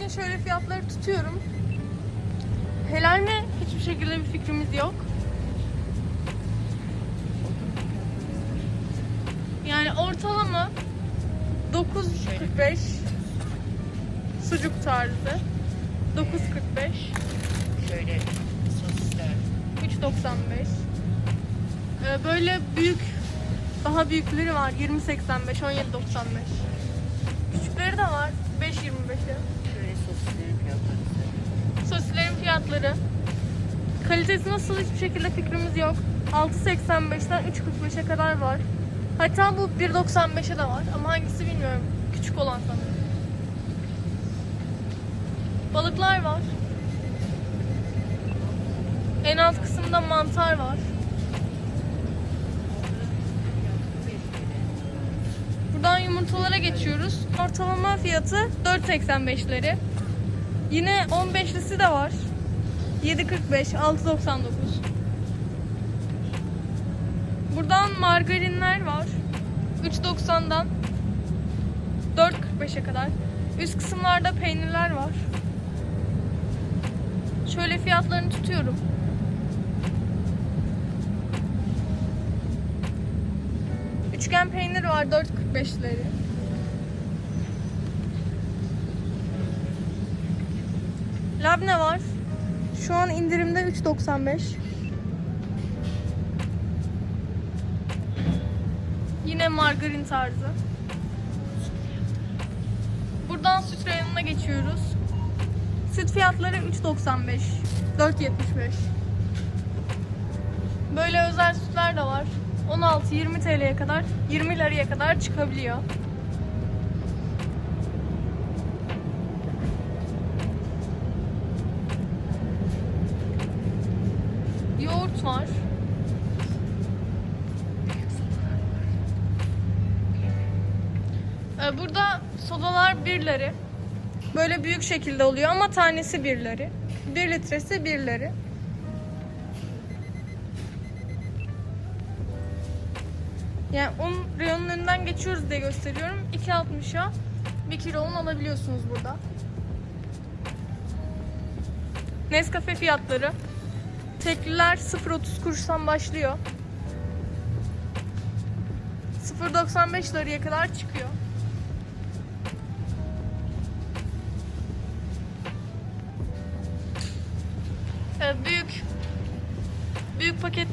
için şöyle fiyatları tutuyorum. Helal mi? Hiçbir şekilde bir fikrimiz yok. Yani ortalama 9.45 sucuk tarzı. 9.45 Şöyle sosisler. 3.95 Ee, Böyle büyük daha büyükleri var 20.85 17.95 Küçükleri de var fiyatları Kalitesi nasıl? Hiçbir şekilde fikrimiz yok. 6.85'ten 3.45'e kadar var. Hatta bu 1.95'e de var ama hangisi bilmiyorum. Küçük olan sanırım. Balıklar var. En alt kısımda mantar var. Buradan yumurtalara geçiyoruz. Ortalama fiyatı 4.85'leri. Yine 15'lisi de var. 7.45, 6.99. Buradan margarinler var. 3.90'dan 4.45'e kadar. Üst kısımlarda peynirler var. Şöyle fiyatlarını tutuyorum. Üçgen peynir var 4.45'leri. Labne var. Şu an indirimde 3.95. Yine margarin tarzı. Buradan süt reyonuna geçiyoruz. Süt fiyatları 3.95. 4.75. Böyle özel sütler de var. 16-20 TL'ye kadar, 20 liraya kadar çıkabiliyor. Sodalar 1 lira. Böyle büyük şekilde oluyor ama tanesi 1 lira. 1 litresi 1 lira. Yani un reyonun önünden geçiyoruz diye gösteriyorum. 2.60'a 1 kilo un alabiliyorsunuz burada. Nescafe fiyatları. Tekliler 0.30 kuruştan başlıyor. 0.95 liraya kadar çıkıyor.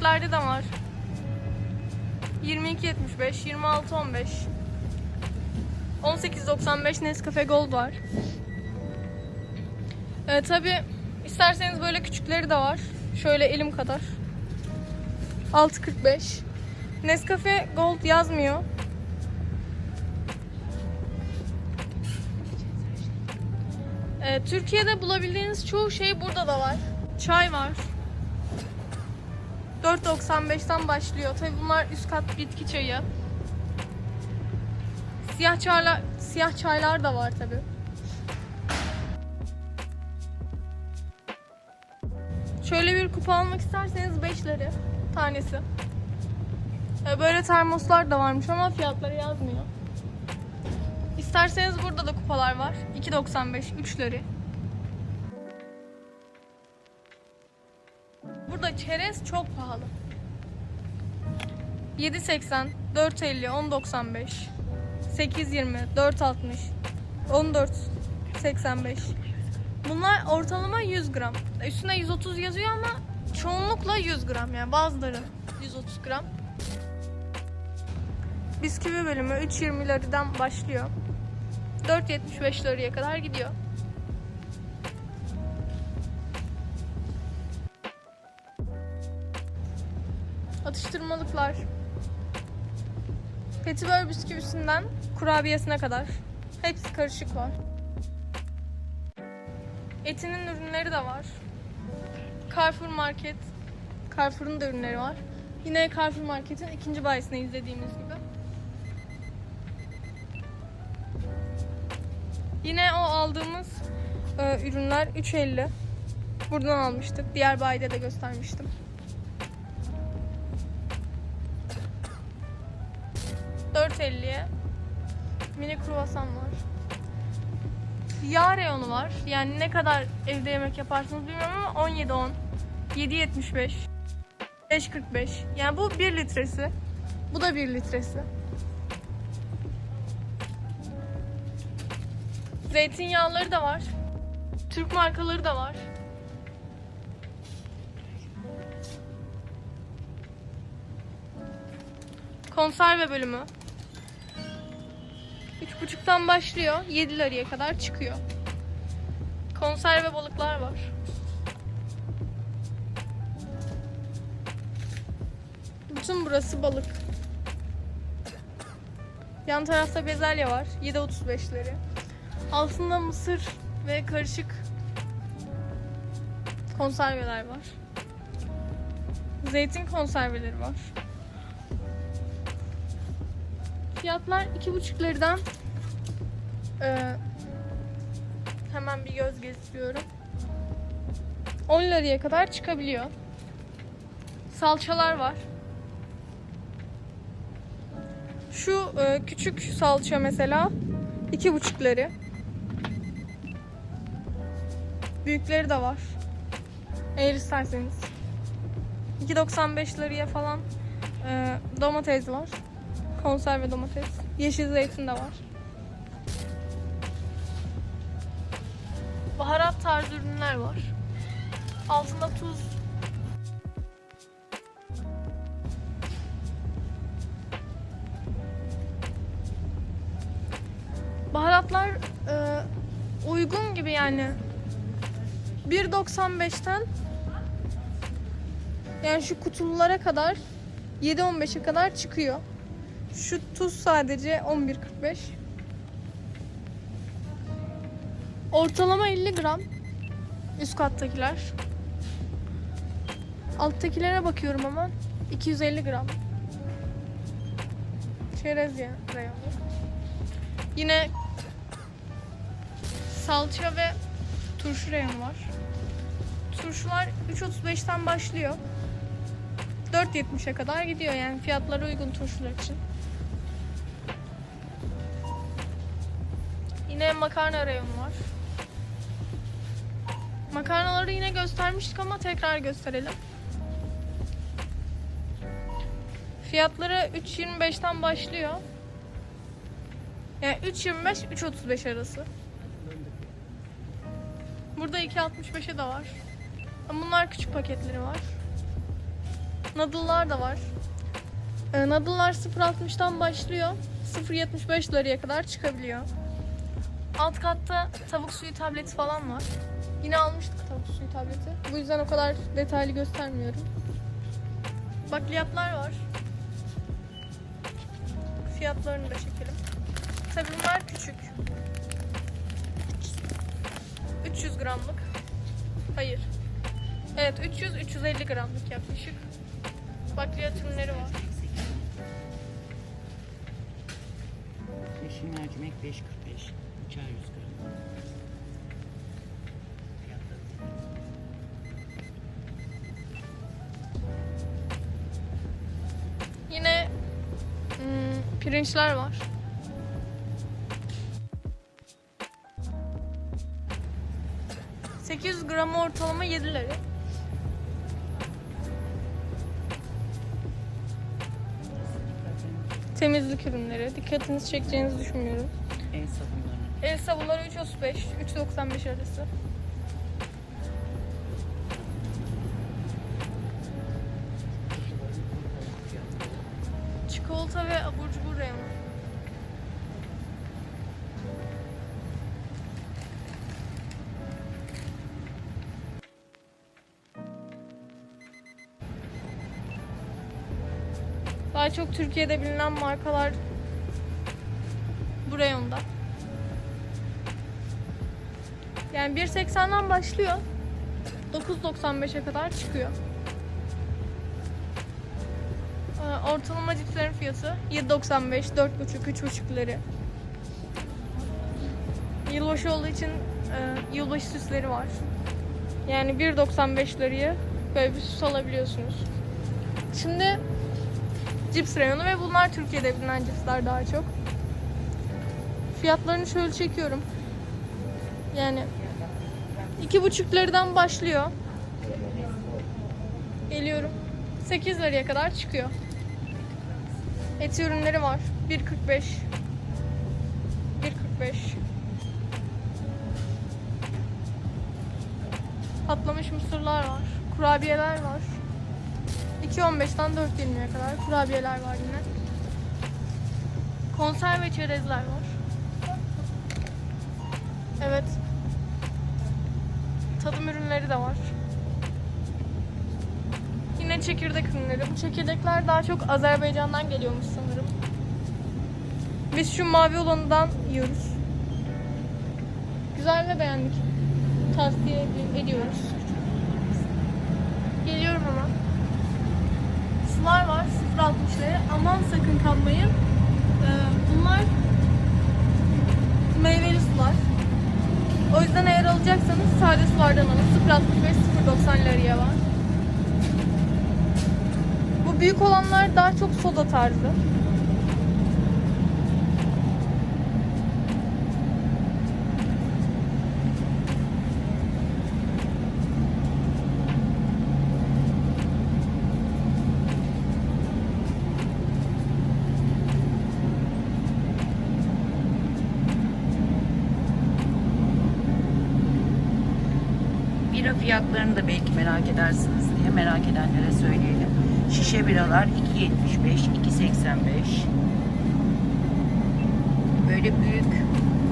Paketlerde de var. 22.75, 26.15 18.95 Nescafe Gold var. Ee, Tabi isterseniz böyle küçükleri de var. Şöyle elim kadar. 6.45 Nescafe Gold yazmıyor. Ee, Türkiye'de bulabildiğiniz çoğu şey burada da var. Çay var. 4.95'ten başlıyor. Tabi bunlar üst kat bitki çayı. Siyah çaylar, siyah çaylar da var tabi. Şöyle bir kupa almak isterseniz 5 lira tanesi. Ee, Böyle termoslar da varmış ama fiyatları yazmıyor. İsterseniz burada da kupalar var. 2.95, 3 lira. Burada çerez çok pahalı. 7.80, 4.50, 10.95, 8.20, 4.60, 14.85. Bunlar ortalama 100 gram. Üstüne 130 yazıyor ama çoğunlukla 100 gram yani bazıları 130 gram. Bisküvi bölümü 3.20 liradan başlıyor. 4.75 liraya kadar gidiyor. Atıştırmalıklar. Petibör bisküvisinden kurabiyesine kadar. Hepsi karışık var. Etinin ürünleri de var. Carrefour Market. Carrefour'un da ürünleri var. Yine Carrefour Market'in ikinci bayisini izlediğimiz gibi. Yine o aldığımız e, ürünler 3.50. Buradan almıştık. Diğer bayide de göstermiştim. 4.50'ye mini kruvasan var. yağ reyonu var. Yani ne kadar evde yemek yaparsınız bilmiyorum ama 17.10, 7.75, 5.45. Yani bu 1 litresi. Bu da 1 litresi. Zeytinyağları da var. Türk markaları da var. Konserve bölümü. 3.5'tan başlıyor. 7 liraya kadar çıkıyor. Konserve balıklar var. Bütün burası balık. Yan tarafta bezelye var. 7.35'leri. Altında mısır ve karışık konserveler var. Zeytin konserveleri var. Fiyatlar 2,5 liradan e, hemen bir göz gezdiriyorum. 10 liraya kadar çıkabiliyor. Salçalar var. Şu e, küçük salça mesela 2,5 lira. Büyükleri de var. Eğer isterseniz. 2.95 liraya falan e, domates var. Konserve domates. Yeşil zeytin de var. Baharat tarzı ürünler var. Altında tuz. Baharatlar e, uygun gibi yani. 1.95'ten yani şu kutululara kadar 7.15'e kadar çıkıyor. Şu tuz sadece 11.45. Ortalama 50 gram. Üst kattakiler. Alttakilere bakıyorum ama 250 gram. Çerez ya reyonu. Yine salça ve turşu reyonu var. Turşular 3.35'ten başlıyor. 4.70'e kadar gidiyor yani fiyatları uygun turşular için. Yine makarna reyonu var. Makarnaları yine göstermiştik ama tekrar gösterelim. Fiyatları 3.25'ten başlıyor. Yani 3.25 3.35 arası. Burada 2.65'e de var. Ama bunlar küçük paketleri var. Noodle'lar da var. Ee, Noodle'lar 0.60'dan başlıyor. 0.75 liraya kadar çıkabiliyor. Alt katta tavuk suyu tableti falan var. Yine almıştık tavuk suyu tableti. Bu yüzden o kadar detaylı göstermiyorum. Bakliyatlar var. Fiyatlarını da çekelim. Tabii bunlar küçük. 300 gramlık. Hayır. Evet 300-350 gramlık yaklaşık. Bakliyat ürünleri var. Yeşil mercimek 5.45. Bıçağı 100 gram. Pirinçler var. ...800 gramı ortalama 7 lira. Temizlik ürünleri. Dikkatinizi çekeceğinizi düşünmüyorum. El sabunları. El sabunları 3.35, 3.95 arası. Çok Türkiye'de bilinen markalar bu reyonda. Yani 1.80'den başlıyor. 9.95'e kadar çıkıyor. Ee, Ortalama cipslerin fiyatı 7.95, 4.5, 3.5 lira. Yılbaşı olduğu için e, yılbaşı süsleri var. Yani 1.95 liraya böyle bir süs alabiliyorsunuz. Şimdi cips reyonu ve bunlar Türkiye'de bilinen cipsler daha çok. Fiyatlarını şöyle çekiyorum. Yani iki buçuk liradan başlıyor. Geliyorum. 8 liraya kadar çıkıyor. Et ürünleri var. 1.45 1.45 Patlamış mısırlar var. Kurabiyeler var. 2.15'ten 4.20'ye kadar kurabiyeler var yine. Konserve çerezler var. Evet. Tadım ürünleri de var. Yine çekirdek ürünleri. Bu çekirdekler daha çok Azerbaycan'dan geliyormuş sanırım. Biz şu mavi olanından yiyoruz. Güzel ve beğendik. Tavsiye ed- ediyoruz. Geliyorum hemen. Sular var 0.60 liraya. Aman sakın kalmayın. Ee, bunlar meyveli sular. O yüzden eğer alacaksanız sade sulardan alın. 0.65 0.90 liraya var. Bu büyük olanlar daha çok soda tarzı. Bira fiyatlarını da belki merak edersiniz diye merak edenlere söyleyelim. Şişe biralar 2.75, 2.85. Böyle büyük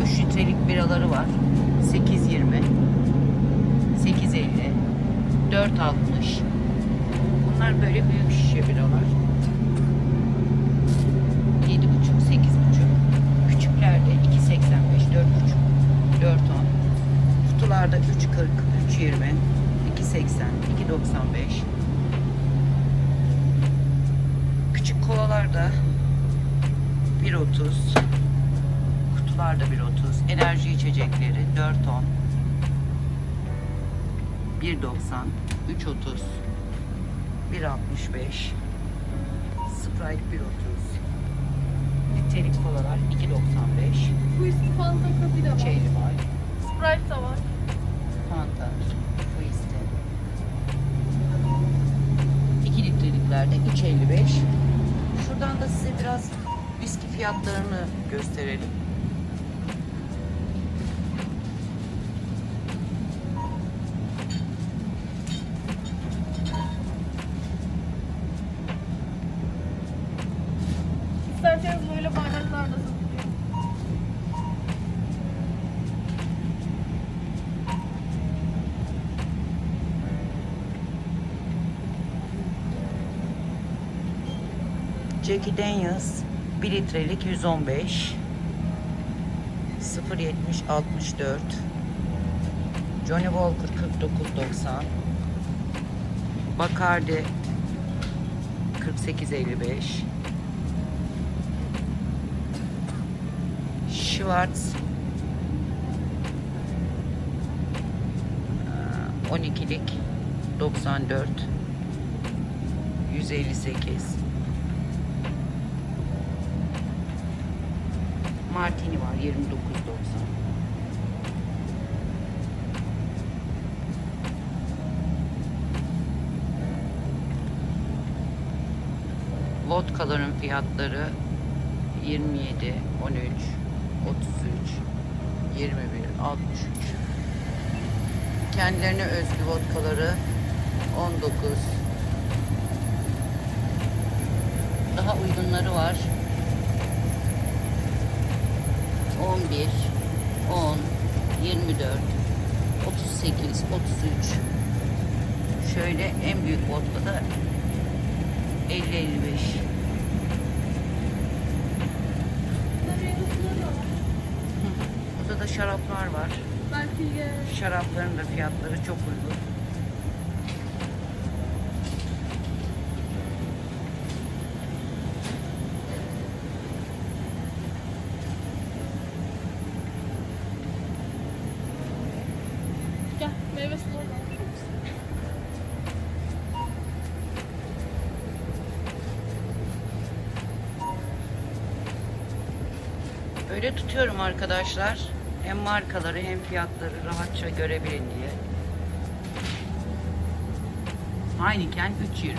3 litrelik biraları var. 8.20, 8.50, 4.60. Bunlar böyle büyük şişe biralar. 7.5, 8.5. Küçüklerde 2.85, 4.5, 4.10. Kutularda 3.40, 3.20, 2.80, 2.95. Küçük kolalarda 1.30. Kutularda 1.30. Enerji içecekleri 4.10. 1.90, 3.30, 1.65, Sprite 1.30, litrelik kolalar 2.95, Bu üstü Fanta Coffee de var. Çeyli var. Sprite de var. Fanta, litreliklerde 3.55. Şuradan da size biraz viski fiyatlarını gösterelim. İsterseniz böyle bardaklar da satılıyor. Jackie Daniels 1 litrelik 115. 0.70 64. Johnny Walker 49.90. Bacardi 48.55. Schwarz eee, 12'lik 94 158 Martini var 29.90 Vodkaların fiyatları 27, 13, 33, 21, 63. Kendilerine özgü vodkaları 19. Daha uygunları var. 11, 10, 24, 38, 33. Şöyle en büyük vodka da 50, 55. Burada da şaraplar var. E, Şarapların da fiyatları çok uygun. Tutuyorum arkadaşlar. Hem markaları hem fiyatları rahatça görebilin diye. Heineken 3.20.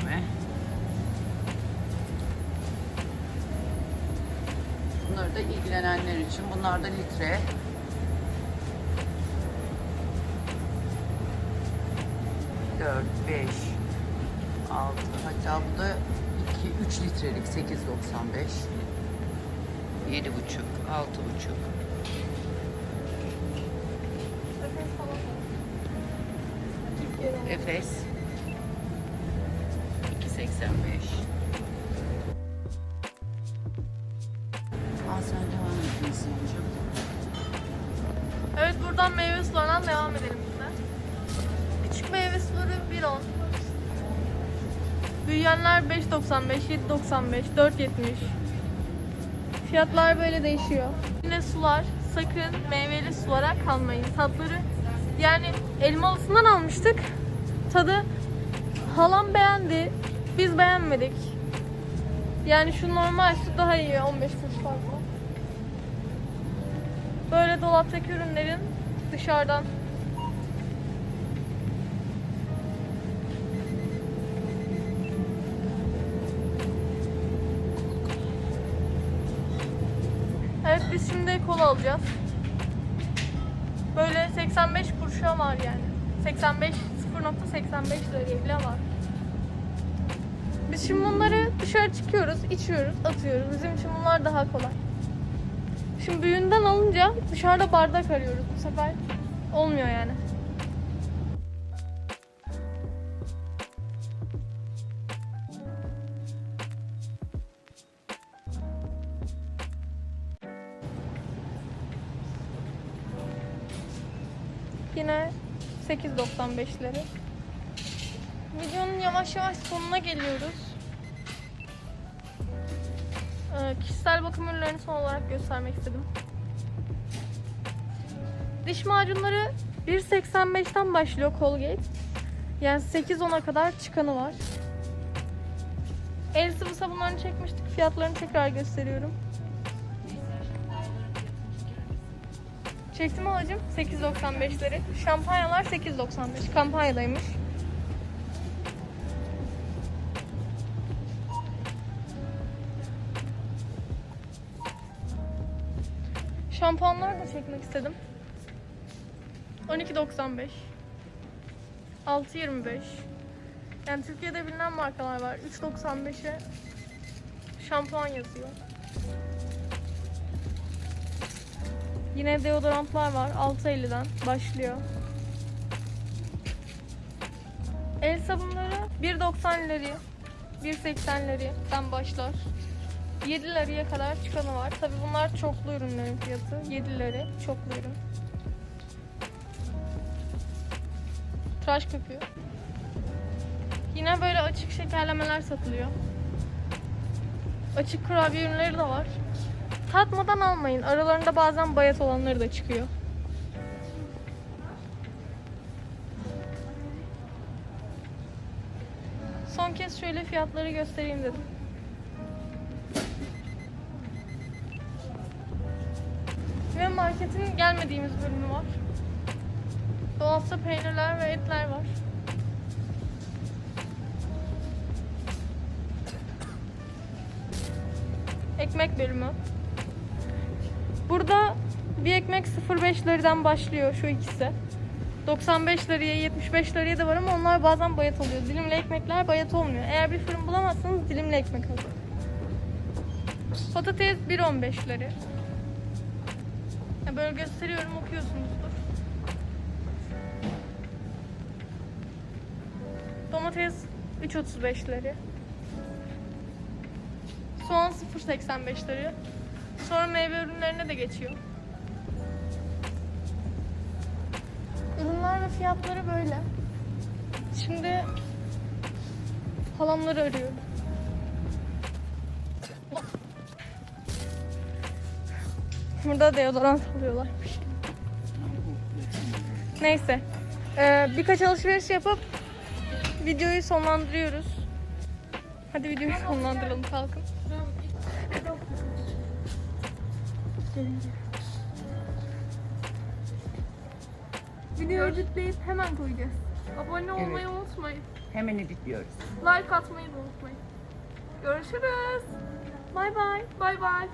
Bunları da ilgilenenler için. Bunlar da litre. Dört, beş, altı. Hatta bu da iki, üç litrelik 8.95. Yedi buçuk, altı buçuk. Efes 2.85 Al sen devam et Neslihan'cığım. Evet buradan meyve sularından devam edelim yine. Küçük meyve suları 1.10. Büyüyenler 5.95, 7.95, 4.70. Fiyatlar böyle değişiyor. Yine sular, sakın meyveli sulara kalmayın. Tatları yani elmalısından almıştık. Tadı halam beğendi. Biz beğenmedik. Yani şu normal su daha iyi 15 kuruş fazla. Böyle dolaptaki ürünlerin dışarıdan şimdi kola alacağız. Böyle 85 kuruşa var yani. 85 0.85 liraya bile var. Biz şimdi bunları dışarı çıkıyoruz, içiyoruz, atıyoruz. Bizim için bunlar daha kolay. Şimdi büyüğünden alınca dışarıda bardak arıyoruz. Bu sefer olmuyor yani. 8.95'leri. Videonun yavaş yavaş sonuna geliyoruz. Ee, kişisel bakım ürünlerini son olarak göstermek istedim. Diş macunları 1.85'ten başlıyor Colgate. Yani 8-10'a kadar çıkanı var. El sıvı sabunlarını çekmiştik. Fiyatlarını tekrar gösteriyorum. Çektim alacağım 8.95'leri. Şampanyalar 8.95. Kampanyadaymış. Şampuanlar da çekmek istedim. 12.95 6.25 Yani Türkiye'de bilinen markalar var. 3.95'e şampuan yazıyor. Yine deodorantlar var. 6.50'den başlıyor. El sabunları 1.90'ları 1.80'lerden başlar. 7 liraya kadar çıkanı var. Tabi bunlar çoklu ürünlerin fiyatı. 7 lira çoklu ürün. Tıraş köpüğü. Yine böyle açık şekerlemeler satılıyor. Açık kurabiye ürünleri de var. Tatmadan almayın. Aralarında bazen bayat olanları da çıkıyor. Son kez şöyle fiyatları göstereyim dedim. Ve marketin gelmediğimiz bölümü var. Dolapta peynirler ve etler var. Ekmek bölümü. Burada bir ekmek 0.5 liradan başlıyor şu ikisi. 95 liraya 75 liraya da var ama onlar bazen bayat oluyor. Dilimli ekmekler bayat olmuyor. Eğer bir fırın bulamazsanız dilimli ekmek alın. Patates 1.15 lira. Ya böyle gösteriyorum okuyorsunuzdur. Domates 3.35 lira. Soğan 0.85 lira. Sonra meyve ürünlerine de geçiyor. Ürünler ve fiyatları böyle. Şimdi halamları arıyorum. Burada deodorant alıyorlarmış. Neyse. Ee, birkaç alışveriş yapıp videoyu sonlandırıyoruz. Hadi videoyu sonlandıralım kalkın. göstereceğim. Videoyu editleyip hemen koyacağız. Abone olmayı Evet. unutmayın. Hemen editliyoruz. Like atmayı da unutmayın. Görüşürüz. Bay bay. Bay bay.